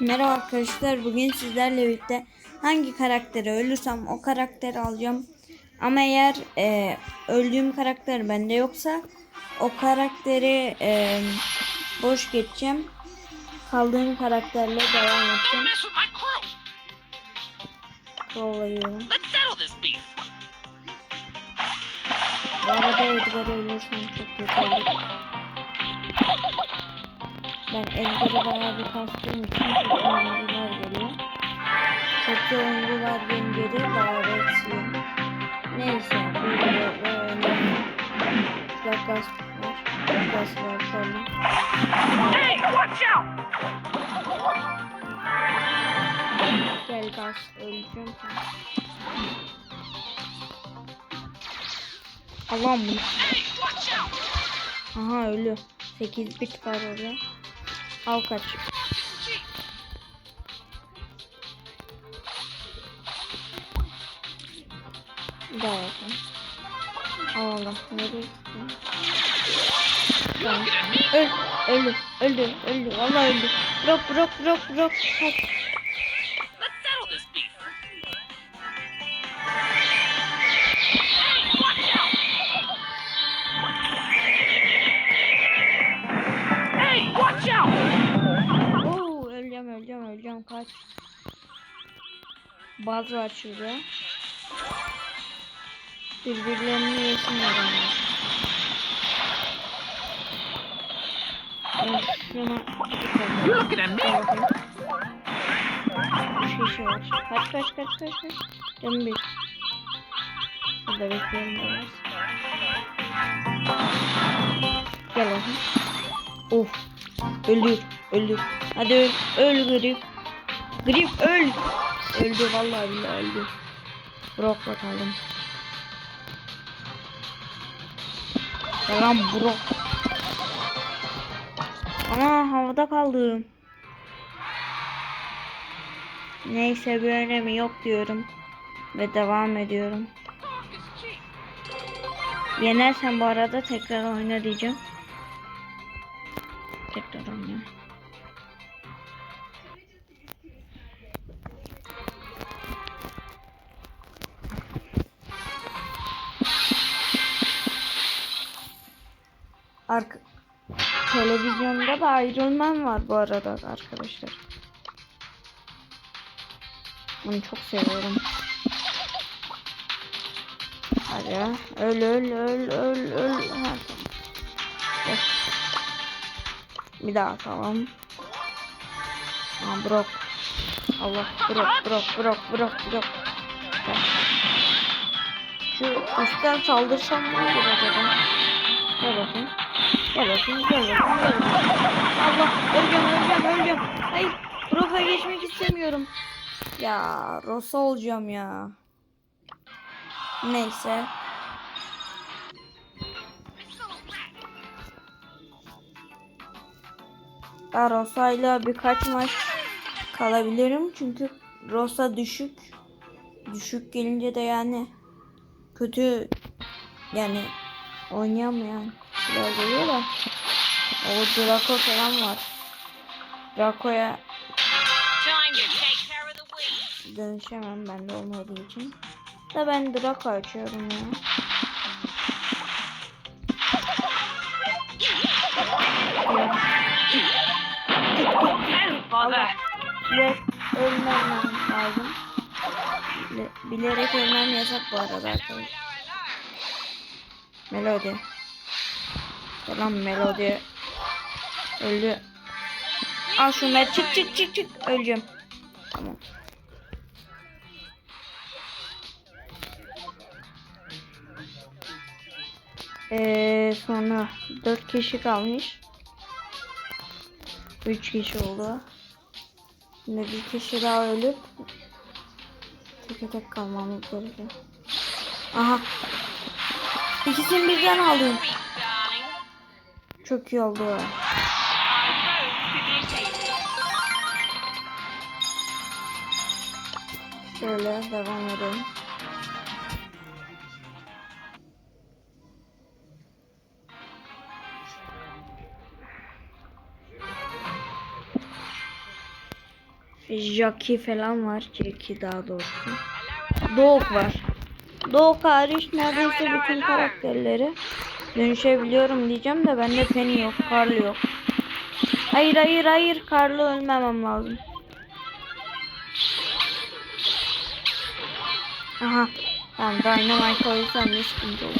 Merhaba arkadaşlar. Bugün sizlerle birlikte hangi karakteri ölürsem o karakteri alacağım. Ama eğer e, öldüğüm karakter bende yoksa o karakteri e, boş geçeceğim. Kaldığım karakterle devam edeceğim. Beef. Bu arada Edgar'ı ölürsem çok kötü olur. Ben Edgar'ı bayağı bir kastığım için kötü oyuncular geliyor. Kötü oyuncular gelince de bayağı eksiyor. Neyse bu videoda önemli. Gagas var. Gagas var sonra. Hey, watch out! Gel Gas öleceğim. Allah'ım bunu. Aha ölü. 8 bit var orada. Al kaç. Yapalım. Allah Allah. Nereye. Öl. Öldü. Öldü. Öldü. Vallahi öldü. Bırak bırak bırak bırak. Kaç. Kaç. Baz var şurada. Birbirlerini yesinler onlar. Ben şuna You looking at me? Şey var. Kaç kaç kaç kaç kaç. Canım bir. Burada bekleyelim biraz. Gel bakayım. Of. Öldür. Öldür. Hadi öl. Öl grip. Grip öl. Öldü vallahi billahi öldü. Brock bakalım. Yalan Brock. Ana havada kaldım. Neyse bir önemi yok diyorum. Ve devam ediyorum. Yenersen bu arada tekrar oyna diyeceğim. Tekrar Arka televizyonda da Iron Man var bu arada arkadaşlar. Bunu çok seviyorum. Hadi. Öl öl öl öl öl. Ha. Bir daha tamam. Aa, Brock. Allah Brock Brock Brock Brock Brock. Şu üstten saldırsam ne olur acaba? Gel bakayım. Gel bakayım. Allah öleceğim öleceğim öleceğim. Hayır Brock'a geçmek istemiyorum. Ya Rosa olacağım ya. Neyse. Ben Rosa'yla birkaç maç kalabilirim çünkü Rosa düşük. Düşük gelince de yani kötü yani oynayamayan şeyler geliyor da o Draco falan var. Draco'ya dönüşemem bende olmadığı için. Da ben Draco açıyorum ya. Bilerek ölmem lazım. Bile- Bilerek ölmem yasak bu arada arkadaşlar. Melodi. Tamam Melodi. Öldü. Al şunları çık çık çık çık. Öleceğim. Tamam. Ee, sonra 4 kişi kalmış. 3 kişi oldu. Şimdi bir kişi daha ölüp tek tek kalmamız gerekiyor. Aha. İkisini birden aldım. Çok iyi oldu. Şöyle devam edelim. Jackie falan var. Jackie daha doğrusu. Doğuk var. Doğuk hariç neredeyse bütün karakterleri dönüşebiliyorum diyeceğim de bende Penny yok, Carl yok. Hayır hayır hayır, Carl'ı ölmemem lazım. Aha. Tamam Dynamite koysam ne sıkıntı olur.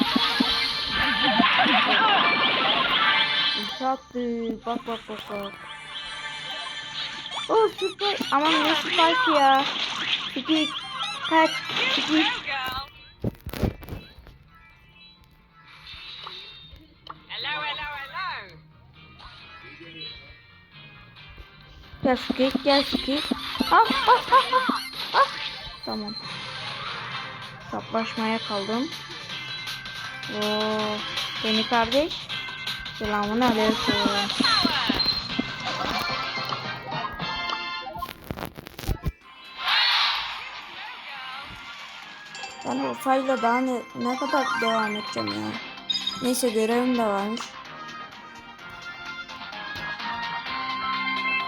Ulti attı. Bak bak bak bak. Oh süper. Aman ne spike ya. Spike. Kaç. Spike. Gel Skate, gel Skate. Ah, ah, ah, ah, ah. Tamam. Saplaşmaya kaldım. Oo, seni kardeş. Selamun aleyküm. Ben o sayla daha ne, ne kadar devam edeceğim ya. Neyse görevim de varmış.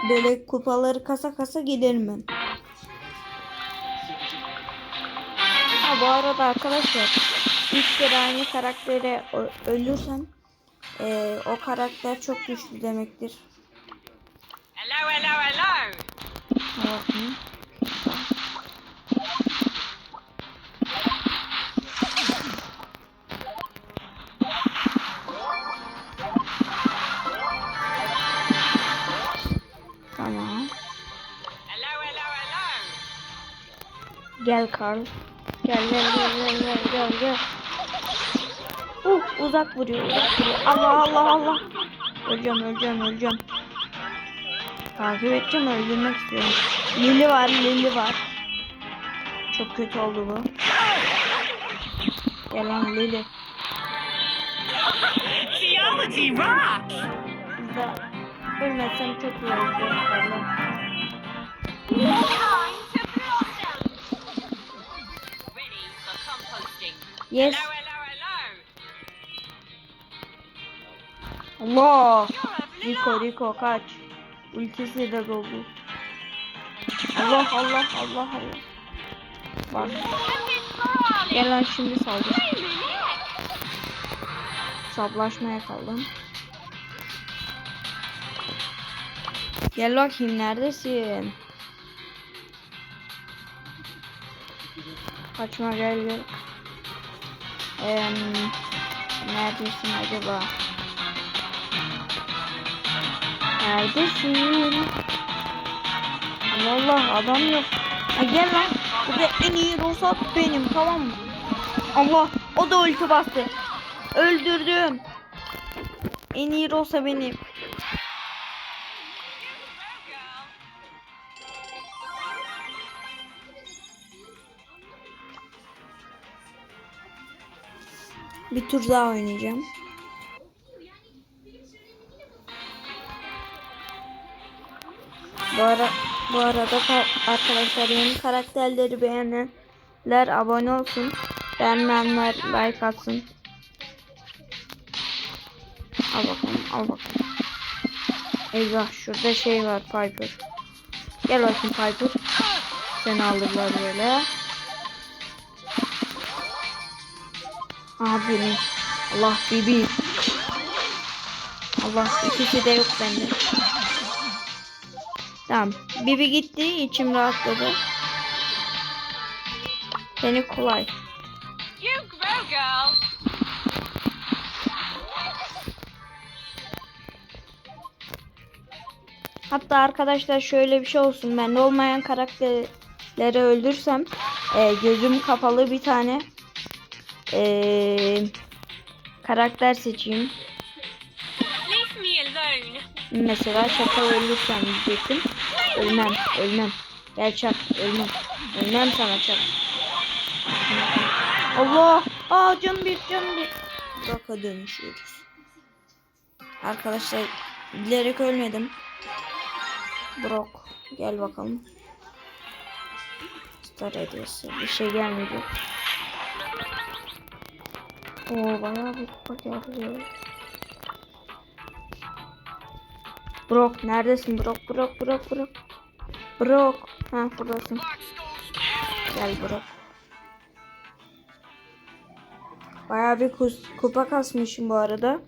Böyle kupaları kasa kasa giderim ben. Ha bu arada arkadaşlar ilk kere aynı karaktere ö- ölürsem eee, o karakter çok güçlü demektir. Hello, hello, hello. Bakın. Gel Carl. Gel gel gel gel gel gel. Uh, uzak vuruyor uzak vuruyor. Allah Allah Allah. Öleceğim öleceğim öleceğim. Takip edeceğim öldürmek istiyorum. Lili var Lili var. Çok kötü oldu bu. Gel lan Lili. Geology. Burada ölmezsem çok iyi olacak. Yes. Hello, hello, hello. Allah. Rico. Rico kaç. Ultisi de doldu. Allah Allah Allah Allah. Bak. Gel lan şimdi saldır. Saplaşmaya kaldım. Gel bakayım neredesin? Kaçma gel gel. Eee, neredesin acaba? Neredesin? Allah adam yok. Ha, gel lan. Burada en iyi Rosa benim tamam mı? Allah o da ulti bastı. Öldürdüm. En iyi Rosa benim. Bir tur daha oynayacağım. Bu, ara, bu arada ka- arkadaşlar yeni karakterleri beğenenler abone olsun. Beğenmeyenler like atsın. Al bakalım al bakalım. Eyvah şurada şey var Piper. Gel bakayım Piper. Seni alırlar böyle. Aha benim. Allah bibi. Allah ikisi de yok bende. Tamam. Bibi gitti. içim rahatladı. Beni kolay. Hatta arkadaşlar şöyle bir şey olsun. Bende olmayan karakterleri öldürsem e, gözüm kapalı bir tane e, karakter seçeyim. Mesela şaka ölürsem diyecektim. Ölmem, ölmem. Gel çak, ölmem. Ölmem sana çak. Allah! Aa can bir, can bir. Brock'a dönüşüyoruz. Arkadaşlar bilerek ölmedim. Brock gel bakalım. Star hediyesi bir şey gelmedi. Oo bayağı bir kupa geldi. Brock neredesin Brock Brock Brock Brock Brock. Ha buradasın. Gel Brock. Bayağı bir kus- kupa kasmışım bu arada.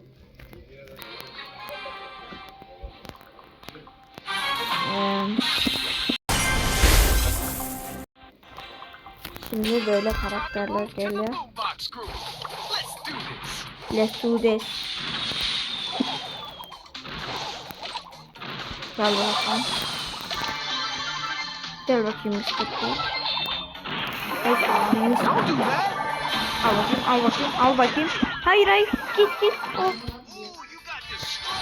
Şimdi böyle karakterler geliyor. Let's do this. Gel bakalım. Gel bakayım that. Al bakayım, al bakayım, al bakayım. Hayır hayır, git git. Oh.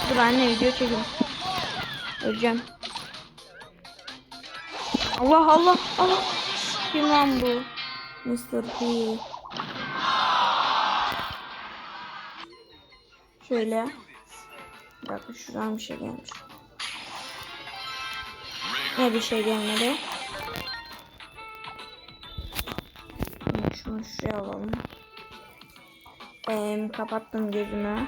Dur anne video çekiyorum. Öleceğim. Allah Allah Allah. Kim lan bu? Mr. P. Şöyle. Dakika şuradan bir şey gelmiş. Ne bir şey gelmedi. Şunu şuraya alalım. Ee, kapattım gözümü.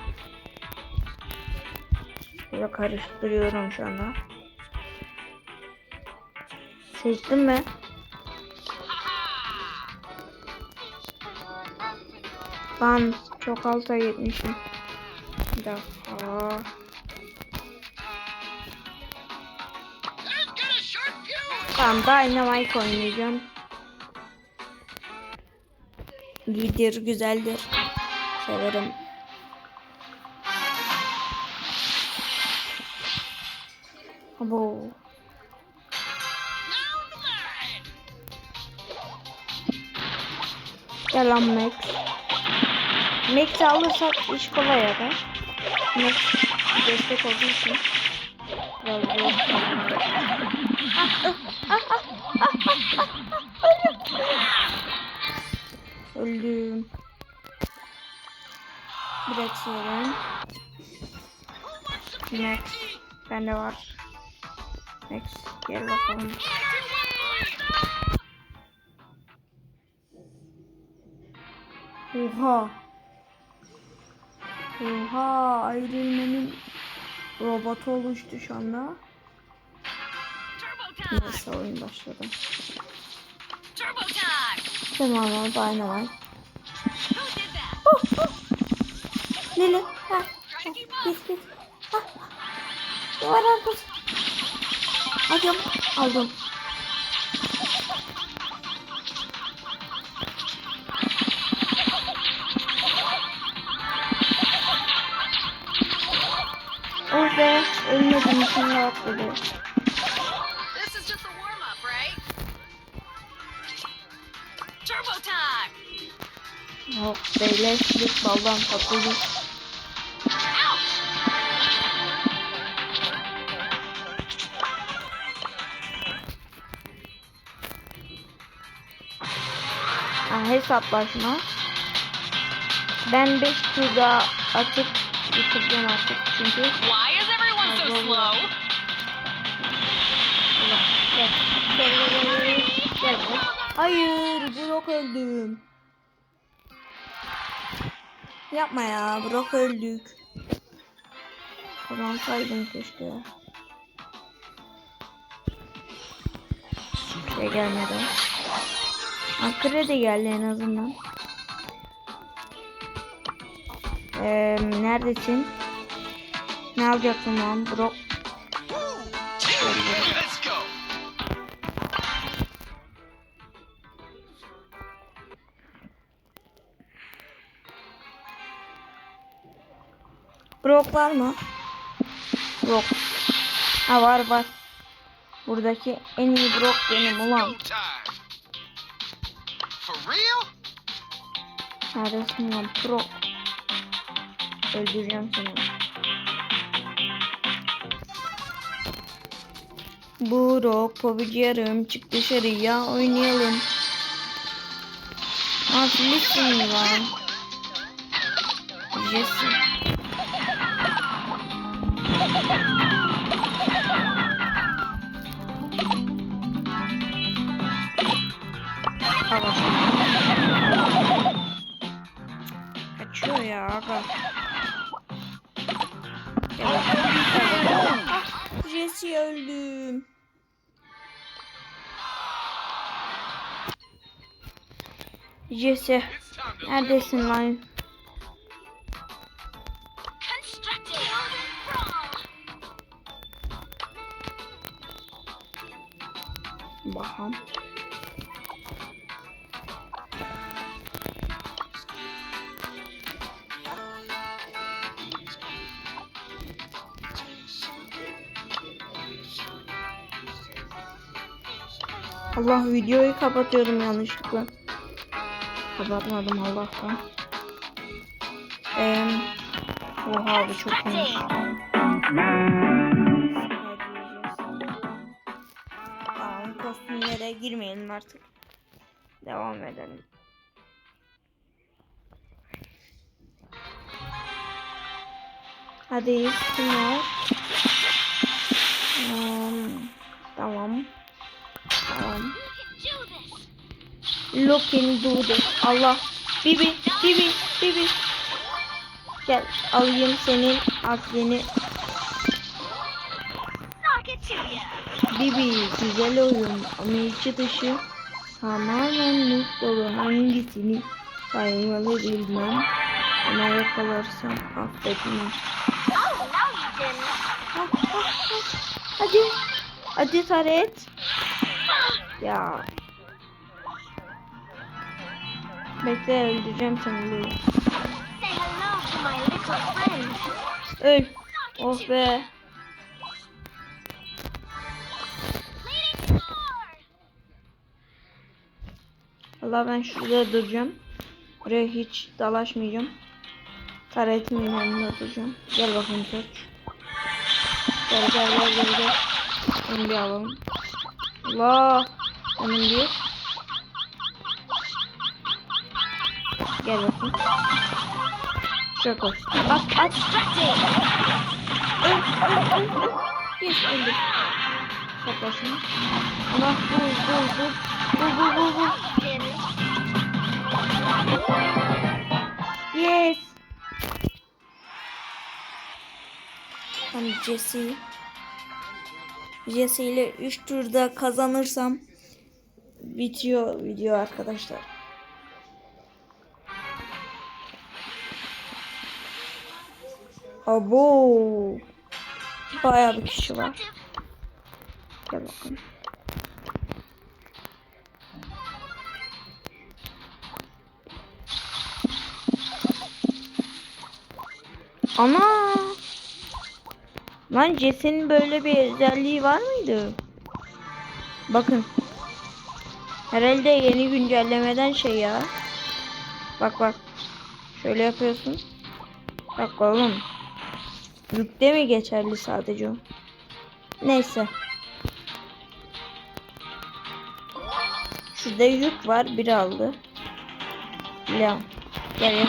Böyle karıştırıyorum şu anda. Seçtin mi? Ben çok alta gitmişim. Bir dakika. Tamam Dynamite oynayacağım. İyidir, güzeldir. Severim. Abo. Gel lan Max. Max'i alırsak iş kolay ya da. Max destek olduğu için. Biraz zor. Öldüm. Bırakıyorum. Max. Bende var. Max. Gel bakalım. Oha. Oha. Iron Man'in robotu oluştu şu anda. Neyse oyun başladı. Tamam oldu aynen var. Lili. Ha. ha, Git git. Ha. Duvar. Hadi aldım. Right? Turbo time. Yok beyleşlik baldan. Ouch. Ha, hesaplaşma. Ben 5 tur daha atıp bitireceğim artık çünkü. Why is everyone so slow? Hayır Brock öldüm. Yapma ya Brock öldük. Kazansaydın keşke. Şey gelmedi. Akre de geldi en azından. Ee, neredesin? Ne yapacaksın lan Brock? Brock var mı? Yok. Ha var var. Buradaki en iyi Brock benim ulan. Neredesin lan Brock? Öldüreceğim seni. Brock popülerim çık dışarıya oynayalım. Aa Filistin mi var? Jesse. Tamam. Kaçıyor ya aga. Jesse öldüm. Jesse neredesin lan? Bakalım. Allah videoyu kapatıyordum yanlışlıkla. Kapatmadım Allah'tan. Eee Oha bu çok iyiymiş. Kostümlere girmeyelim artık. Devam edelim. Hadi kim var? Hmm, tamam. Tamam. Do this. Allah. Bibi, Bibi, Bibi. Gel alayım senin aklını. Bibi güzel oyun ama içi dışı tamamen noob dolu hangisini saymalı bilmem ama yakalarsam affetmem. Hadi. Hadi Taret. Ya. Bekle öldüreceğim seni. Friend. Öl. Oh be. Allah ben şurada duracağım. Oraya hiç dalaşmayacağım. Taretin yanında duracağım. Gel bakayım seç. Gel gel gel gel gel. Onu bir alalım. Allah. Onun bir. Gel bakayım. Şöyle koş. At at. Yes öldü. Sakla şunu. Allah vur vur vur. Vur vur vur vur. Yes. Hani Jesse Jesse ile 3 turda kazanırsam bitiyor video arkadaşlar. Abo. Bayağı bir kişi var. Gel bakalım. Ana. Lan Jesse'nin böyle bir özelliği var mıydı? Bakın. Herhalde yeni güncellemeden şey ya. Bak bak. Şöyle yapıyorsun. Bak oğlum. Yükte mi geçerli sadece o? Neyse. Şurada yük var. Biri aldı. Leon. Gel gel.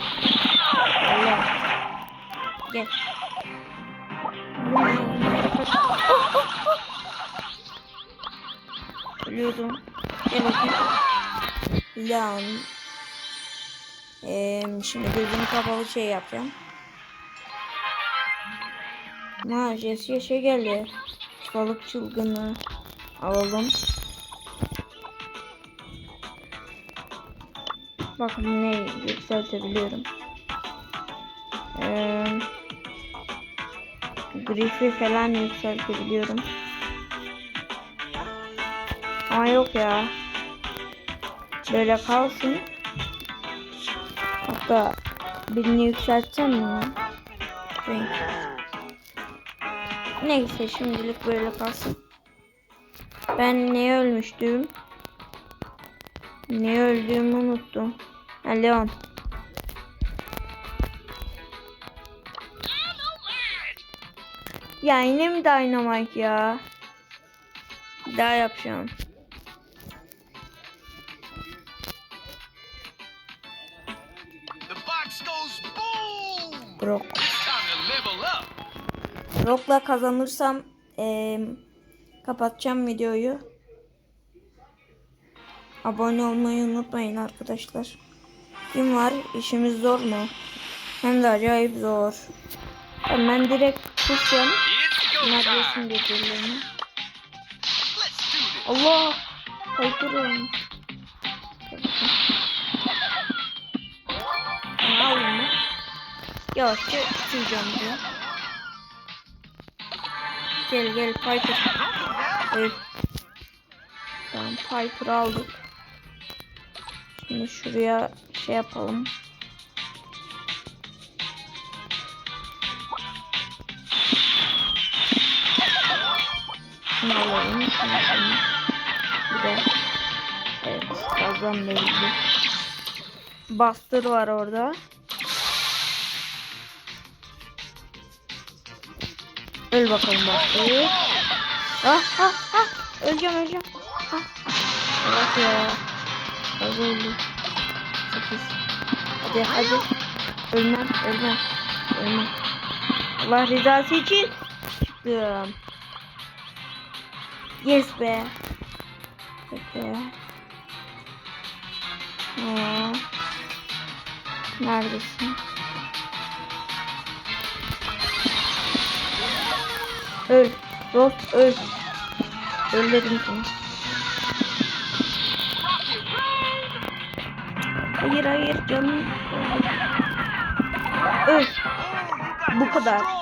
Leon. Gel. Ölüyordum. Gel bakayım. Lan. Ee, şimdi gözümü kapalı şey yapacağım. Ha Jesse'ye şey geldi. Balık çılgını. Alalım. Bakın ne yükseltebiliyorum. Eee Griff'i falan yükseltebiliyorum. Ama yok ya. Böyle kalsın. Hatta birini yükseltsem mi? Renk. Neyse şimdilik böyle kalsın. Ben neye ölmüştüm? Neye öldüğümü unuttum. Ha Leon. Ya yine mi Dynamite ya? Bir daha yapacağım. Up. Brock'la kazanırsam eee, kapatacağım videoyu. Abone olmayı unutmayın arkadaşlar. Kim var? İşimiz zor mu? Hem de acayip zor. Ben direkt tutacağım. Neredesin birbirlerini? Allah! Kaykırıyorum. al bunu. Yavaşça sileceğim bunu. Gel gel Piper. Evet. Tamam Piper'ı aldık. Şimdi şuraya şey yapalım. Şunu şunu. Bir de evet kazan belli. Buster var orada. Öl bakalım Buster. Ah ah ah. Öleceğim öleceğim. Ah. Bak ya. Fazla oldu. Sekiz. Hadi hadi. Ölmem ölmem. Ölmem. Allah rızası için çıktım. Yes be. Peki. Aa. Neredesin? Öl. Rost öl. Öl dedim seni. Hayır hayır canım. Öl. Bu kadar.